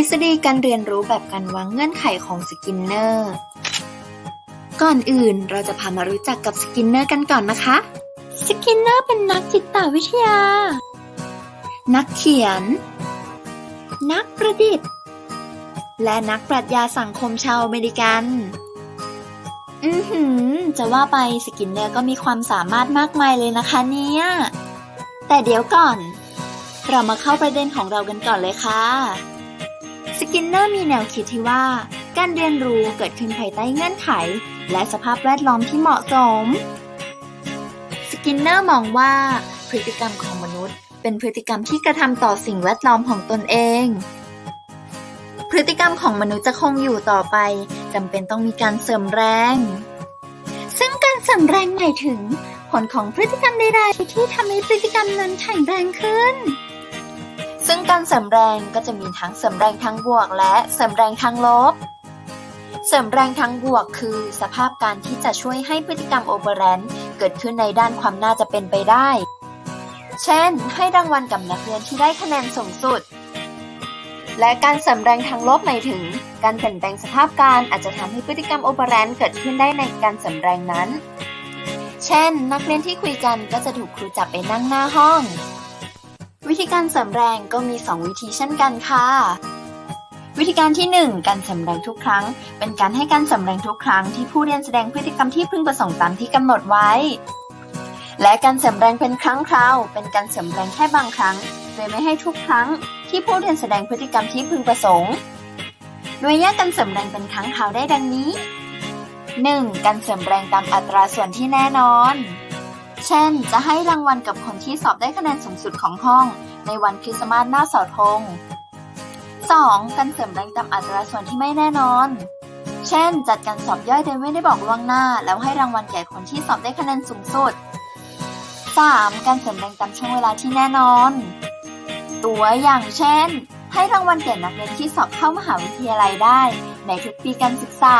ฤษฎีการเรียนรู้แบบการวางเงื่อนไขของสกินเนอร์ ก่อนอื่นเราจะพามารู้จักกับสกินเนอร์กันก่อนนะคะ สกินเนอร์เป็นนักจิตวิทยา นักเขียน นักประดิษฐ์ และนักปรัชญาสังคมชาวอเมริกัน อือหือ จะว่าไปสกินเนอร์ก็มีความสามารถมากมายเลยนะคะเนี่ย แต่เดี๋ยวก่อน เรามาเข้าประเด็นของเรากันก่อนเลยค่ะ สกินเนอร์มีแนวคิดที่ว่า การเรียนรู้เกิดขึ้นภายใต้เงื่อนไข และสภาพแวดล้อมที่เหมาะสม สกินเนอร์มองว่าพฤติกรรมของมนุษย์ เป็นพฤติกรรมที่กระทำต่อสิ่งแวดล้อมของตนเอง พฤติกรรมของมนุษย์จะคงอยู่ต่อไปจำเป็นต้องมีการเสริมแรง ซึ่งการเสริมแรงหมายถึง ผลของพฤติกรรมใดๆที่ทำให้พฤติกรรมนั้นแข็งแรงขึ้น ซึ่งการเสริมแรงก็จะมีทั้งเสริมแรงทางบวกและเสริมแรงทางลบ เสริมแรงทางบวกคือ สภาพการที่จะช่วยให้พฤติกรรมโอเปอเรนต์เกิดขึ้นในด้านความน่าจะเป็นไปได้ เช่น ให้รางวัลกับนักเรียนที่ได้คะแนนสูงสุด และการเสริมแรงทางลบหมายถึง การเปลี่ยนแปลงสภาพการอาจจะทำให้พฤติกรรมโอเปอเรนต์เกิดขึ้นได้ในการเสริมแรงนั้น เช่น นักเรียนที่คุยกันก็จะถูกครูจับไปนั่งหน้าห้อง วิธีการเสริมแรงก็มี 2 วิธีเช่นกันค่ะ วิธีการที่ 1 การเสริมแรงทุกครั้ง เป็นการให้การเสริมแรงทุกครั้งที่ผู้เรียนแสดงพฤติกรรมที่พึงประสงค์ตามที่กำหนดไว้ และการเสริมแรงเป็นครั้งคราว เป็นการเสริมแรงแค่บางครั้ง โดยไม่ให้ทุกครั้งที่ผู้เรียนแสดงพฤติกรรมที่พึงประสงค์ โดยแยกการเสริมแรงเป็นครั้งคราวได้ดังนี้ 1. การเสริมแรงตามอัตราส่วนที่แน่นอน เช่น จะให้รางวัลกับคนที่สอบได้คะแนนสูงสุดของห้อง ในวันคริสต์มาสหน้าเสาธง 2. การเสริมแรงตามอัตราส่วนที่ไม่แน่นอน เช่น จัดการสอบย่อยโดยไม่ได้บอกล่วงหน้า แล้วให้รางวัลแก่คนที่สอบได้คะแนนสูงสุด 3. การเสริมแรงตามช่วงเวลาที่แน่นอน ตัวอย่างเช่น ให้รางวัลแก่นักเรียนที่สอบเข้ามหาวิทยาลัยได้ ในทุกปีการศึกษา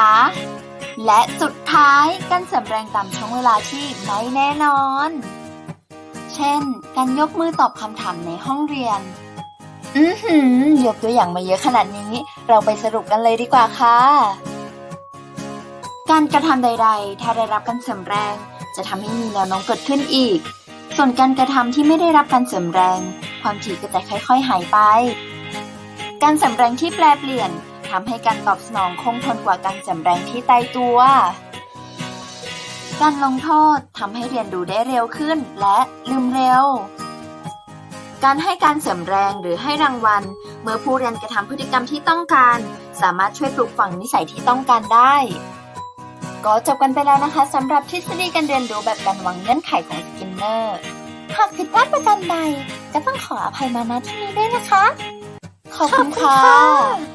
และสุดท้ายการเสริมแรงตามช่วงเวลาที่ไม่แน่นอน เช่น การยกมือตอบคำถามในห้องเรียน อือหือยกตัวอย่างมาเยอะขนาดนี้ เราไปสรุปกันเลยดีกว่าค่ะ การกระทำใด ๆ ถ้าได้รับการเสริมแรง จะทำให้มีแนวโน้มเกิดขึ้นอีก ส่วนการกระทำที่ไม่ได้รับการเสริมแรง ความถี่ก็จะค่อย ๆ หายไป การเสริมแรงที่แปลเปลี่ยน ทำให้การตอบสนองคงทนกว่าการเสริมแรงที่ตายตัว การลงโทษทำให้เรียนรู้ได้เร็วขึ้นและลืมเร็ว การให้การเสริมแรงหรือให้รางวัล เมื่อผู้เรียนกระทำพฤติกรรมที่ต้องการ สามารถช่วยปลูกฝังนิสัยที่ต้องการได้ ก็จบกันไปแล้วนะคะสำหรับทฤษฎีการเรียนรู้แบบการวางเงื่อนไขของสกินเนอร์หากผิดพลาดประการใดก็ต้องขออภัยมาณที่นี้ด้วยนะคะ ขอบคุณค่ะ